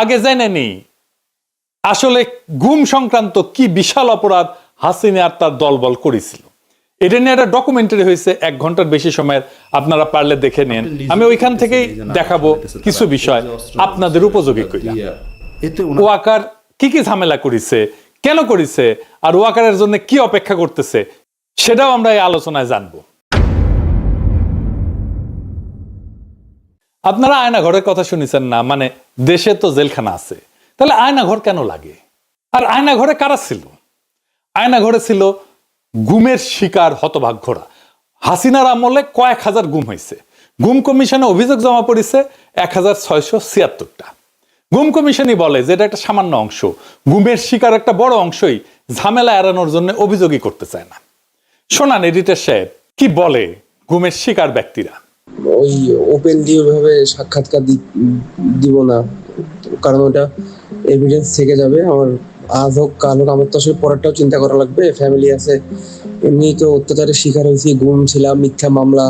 আগে জেনে নি আসলে গুম সংক্রান্ত কি বিশাল অপরাধ হাসিনা আর তার দলবল করেছিল। এটা নিয়ে একটা ডকুমেন্টারি হয়েছে এক ঘণ্টার বেশি সময়ের। আপনারা পারলে দেখে নেন। আমি ওইখান থেকেই দেখাবো কিছু বিষয় আপনাদের উপযোগী ওনার ওয়াকার কি কি ঝামেলা করেছে কেন করেছে আর ওয়াকারের জন্য কি অপেক্ষা করতেছে সেটাও আমরা এই আলোচনায় জানব। আপনারা আয়না ঘরের কথা শুনেছেন না? মানে দেশে তো জেলখানা আছে। তাহলে আয়না ঘর কেন লাগে? আর আয়না ঘরে কারা ছিল? আয়না ঘরে ছিল গুমের শিকার হতভাগ্যরা। হাসিনার আমলে কয়েক হাজার গুম হয়েছে। গুম কমিশনে অভিযোগ জমা পড়েছে এক হাজার ছয়শো ছিয়াত্তরটা। গুম কমিশনই বলে যে এটা একটা সামান্য অংশ। গুমের শিকার একটা বড় অংশই ঝামেলা এড়ানোর জন্য অভিযোগই করতে চায় না। শোনান এডিটর সাহেব, কি বলে গুমের শিকার ব্যক্তিরা? ওই ওপেন দিয়ে ওইভাবে সাক্ষাৎকার দিব না। কারণ ওটা এভিডেন্স থেকে যাবে। আমার আজ হোক, কাল হোক, আমার তো আসলে পরেরটাও চিন্তা করা লাগবে। ফ্যামিলি আছে। এমনি তো অত্যাচারের শিকার হয়েছি, গুম ছিলাম, মিথ্যা মামলা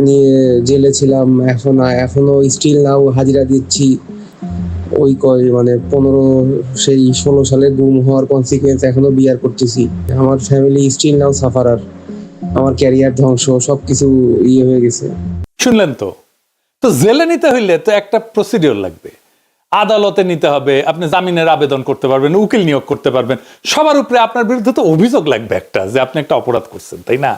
নিয়ে জেলে ছিলাম। এখন এখনও স্টিল নাও হাজিরা দিচ্ছি। ওই কয় মানে পনেরো, সেই ষোলো সালে গুম হওয়ার কনসিকুয়েন্স এখনও বিয়ার করতেছি। আমার ফ্যামিলি স্টিল নাও সাফারার আমার ক্যারিয়ার ধ্বংস, সবকিছু ইয়ে হয়ে গেছে। শুনলেন তো? তো জেলে নিতে হইলে তো একটা প্রসিডিওর লাগবে। আদালতে নিতে হবে, আপনি জামিনের আবেদন করতে পারবেন, উকিল নিয়োগ করতে পারবেন। সবার উপরে আপনার বিরুদ্ধে তো অভিযোগ লাগবে একটা যে আপনি একটা অপরাধ করছেন, তাই না?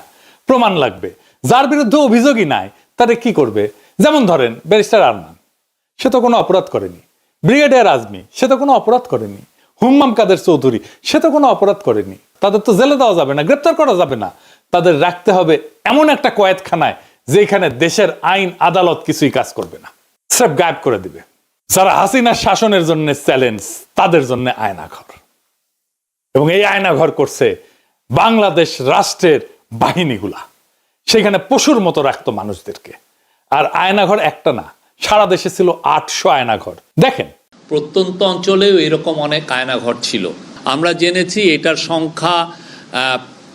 প্রমাণ লাগবে। যার বিরুদ্ধে অভিযোগই নাই, তারে কি করবে? যেমন ধরেন, ব্যারিস্টার আরমান, সে তো কোনো অপরাধ করেনি। ব্রিগেডিয়ার আজমি, সে তো কোনো অপরাধ করেনি। হুম্মাম কাদের চৌধুরী, সে তো কোনো অপরাধ করেনি। তাদের তো জেলে দেওয়া যাবে না, গ্রেপ্তার করা যাবে না। তাদের রাখতে হবে এমন একটা কয়েদখানায় যেখানে দেশের আইন, আদালত কিছুই কাজ করবে না। স্রেফ গায়েব করে দিবে। যারা হাসিনার শাসনের জন্য চ্যালেঞ্জ, তাদের জন্য আয়নাঘর। এবং এই আয়নাঘর করছে বাংলাদেশ রাষ্ট্রের বাহিনীগুলা। সেখানে পশুর মতো রাখতো মানুষদেরকে। আর আয়নাঘর একটা না, সারা দেশে ছিল আটশো আয়নাঘর। দেখেন। প্রত্যন্ত অঞ্চলেও এরকম অনেক আয়নাঘর ছিল। আমরা জেনেছি এটার সংখ্যা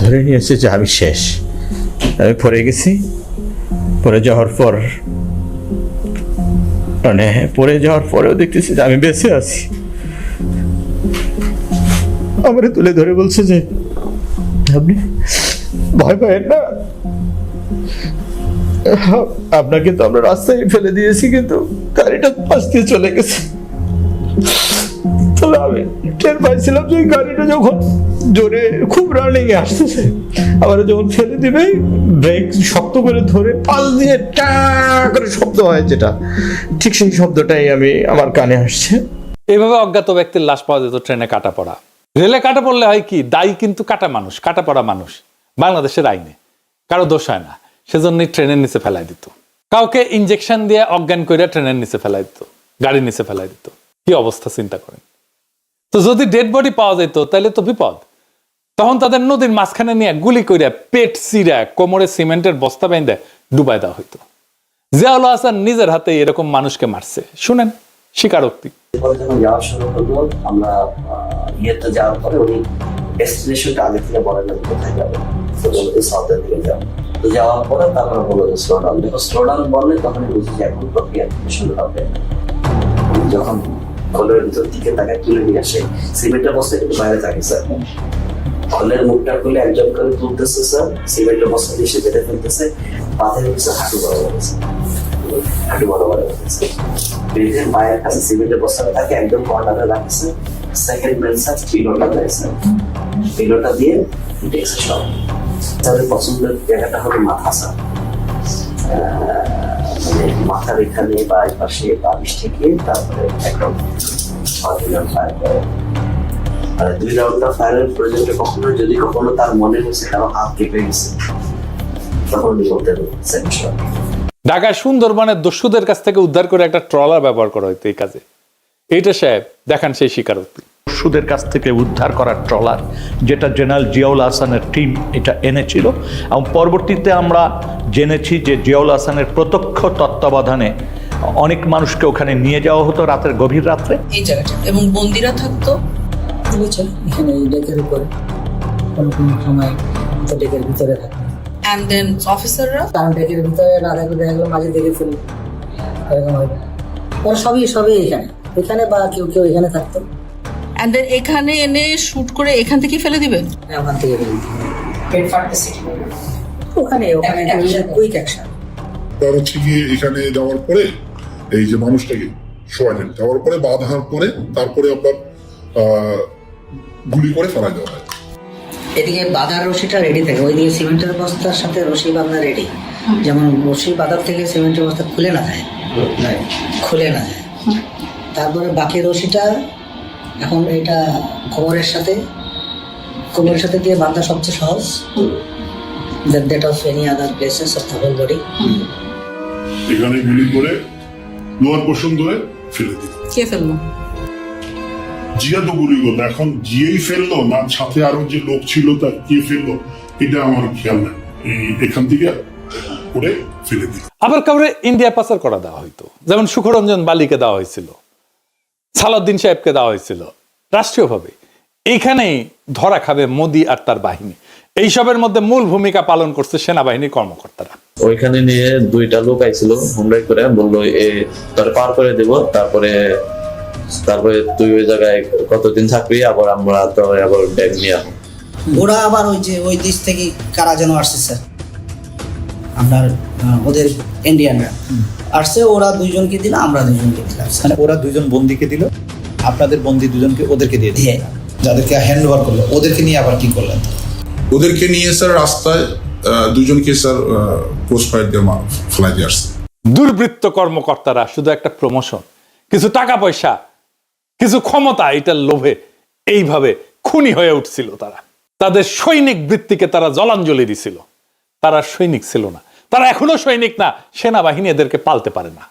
ধরে নিয়েছি যে আমি শেষ। আমি পড়ে গেছি। পরে যাওয়ার পর মানে পড়ে যাওয়ার পরেও দেখতেছি যে আমি বেঁচে আছি। আমারে তুলে ধরে বলছে যে, আপনি ভয় পাবেন না। আপনাকে তো আমরা রাস্তায় ফেলে দিয়েছি, কিন্তু গাড়িটা পাশ দিয়ে চলে গেছে। তবে আমি টের পাইছিলাম যে গাড়িটা যখন জোরে খুব রানিং এ আসতেছে। আবার যখন ফেলে দিবে ব্রেক শক্ত করে ধরে পাল দিয়ে টা করে শব্দ হয় যেটা। ঠিক সেই শব্দটাই আমি, আমার কানে আসছে। এইভাবে অজ্ঞাত ব্যক্তির লাশ পাওয়া যেত ট্রেনে কাটা পড়া। রেলে কাটা পড়লে হয় কি, দায়ী কিন্তু কাটা মানুষ, কাটা পড়া মানুষ। বাংলাদেশের আইনে, কারও দোষ হয় না, সেজন্যই ট্রেনের নিচে ফেলাই দিত। কাউকে ইঞ্জেকশন দিয়ে অজ্ঞান করে ট্রেনের নিচে ফেলাই দিত, গাড়ির নিচে ফেলাই দিত। কি অবস্থা, চিন্তা করেন। তো যদি ডেড বডি পাওয়া যেত তাহলে তো বিপদ। তখন তাদের নদীর মাঝখানে নিয়ে গুলি করে পেট চিরা কোমরে সিমেন্টের বস্তা বেঁধে ডুবাই দেওয়া হইতো। জিয়াউল হাসান নিজের হাতে এরকম মানুষকে মারছে। শুনেন, স্বীকারোক্তি। যখন কলের ভিতর দিকে তাকে তুলে নিয়ে আসে, সিমেন্টের বস্তা বাইরে থাকে স্যার কলের মুখটা খুলে একজন করে তুলতেছে, স্যার। সিমেন্টের বস্তা দিয়ে সে বেঁধে ফেলতেছে। পাথরের পিছনে হাঁটু বড় বলেছে হাঁটু বড় বড় বলেছে বেঁধে পায়ের কাছে সিমেন্টের বস্তাটা তাকে একদম কর্নারে রাখছে। সেকেন্ড ম্যান স্যার পিলোটা দেয়, স্যার। পিলোটা দিয়ে ডেস্ক সব। তাদের পছন্দের জায়গাটা হলো মাথা, স্যার। মানে মাথার এখানে বা এই পাশে বালিশ থেকে তারপরে একদম ফায়ার দুই রাউন্ডটা ফায়ারের প্রয়োজনটা কখনো যদি কখনো তার মনে হচ্ছে কারও হাত কেঁপে গেছে তখন বলতেন সেকেন্ড সুন্দরবনের দস্যুদের কাছ থেকে উদ্ধার করে একটা ট্রলার ব্যবহার করা হইতো এই কাজে। এইটা সাহেব দেখান সেই স্বীকারোক্তি। পশুদের কাছ থেকে উদ্ধার করা ট্রলার যেটা জেনারেল জিয়াউল হাসানের টিম এটা এনেছিল। এবং পরবর্তীতে আমরা জেনেছি যে জিয়াউল হাসানের প্রত্যক্ষ তত্ত্বাবধানে অনেক মানুষকে ওখানে নিয়ে যাওয়া হতো রাতের গভীর রাত্রে। এই জায়গাটা। এবং বন্দিরা থাকতো বুঝেছেন? এখানে এই ডেকের উপরে কোনো কোনো সময় তো ডেকের ভিতরে থাকে। অ্যান্ড দেন অফিসাররা কারণ ডেকের ভিতরে না থাকলে দেখা গেলো মাঝে দেখে ফেলি এরকম হবে ওরা সবই সবই এখানে। এখানে বা কেউ কেউ এখানে থাকতো। অ্যান্ড দেন এখানে এনে শুট করে এখান থেকে ফেলে দিবেন? হ্যাঁ, ওখান থেকে ফেলি ওখানে ওখানে কুইক অ্যাকশন তার হচ্ছে গিয়ে এখানে যাওয়ার পরে এই যে মানুষটাকে শোয়ালেন। যাওয়ার পরে বাঁধার পরে তারপরে আপনার আহ, গুলি করে ফেলা দেওয়া হয়। এদিকে বাঁধার রশিটা রেডি থাকে। ওইদিকে সিমেন্টের বস্তার সাথে রশি বাঁধা রেডি যেমন রশি বাঁধার থেকে সিমেন্টের বস্তা খুলে না যায়। খুলে না যায়। তারপরে বাকি রশিটা এখন এটা কোমরের সাথে কোমরের সাথে দিয়ে বাঁধা সবচেয়ে সহজ। That that of any other places of the whole body এখানে গুলি করে লোয়ার পোর্শন ধরে ফেলে দিল কে ফেলল? জিয়া তো গুলি করল। এখন জিয়েই ফেলল না সাথে আরও যে লোক ছিল তার কে ফেলল এটা আমার খেয়াল নাই। এখান থেকে করে ফেলে দিল। আবার কাউরে ইন্ডিয়া পাচার করা দেওয়া হইতো। যেমন সুখরঞ্জন বালিকে দেওয়া হয়েছিল সালাউদ্দিন সাহেবকে দেওয়া হয়েছিল রাষ্ট্রীয়ভাবে। এইখানেই ধরা খাবে মোদি আর তার বাহিনী। এইসবের মধ্যে মূল ভূমিকা পালন করছে সেনাবাহিনীর কর্মকর্তারা। ওইখানে নিয়ে দুইটা লোক আইছিল হুমরাই করে বলল এ তোর পার করে দেব তারপরে তারপরে তুই ওই জায়গায় কতদিন থাকবি? আবার আমরা তো আবার ব্যাগ নিয়ে আসব। ওরা আবার ওই যে ওই দেশ থেকে কারা যেন আসছে স্যার? আপনার ওদের ইন্ডিয়ানরা আসছে ওরা দুইজনকে দিল আমরা দুইজনকে দিলাম মানে ওরা দুজন বন্দিকে দিল আপনাদের বন্দি দুজনকে ওদেরকে দিয়ে দিয়ে। যাদেরকে হ্যান্ড ওভার করল ওদেরকে নিয়ে আবার কি করলেন? ওদেরকে নিয়ে স্যার রাস্তায় আহ, দুজনকে স্যার ক্রস ফায়ার দিয়ে আসছে। দুর্বৃত্ত কর্মকর্তারা শুধু একটা প্রমোশন কিছু টাকা পয়সা কিছু ক্ষমতা এটার লোভে এইভাবে খুনি হয়ে উঠছিল তারা। তাদের সৈনিক বৃত্তিকে তারা জলাঞ্জলি দিছিল। তারা সৈনিক ছিল না। তারা এখনও সৈনিক না। সেনাবাহিনী এদেরকে পালতে পারে না।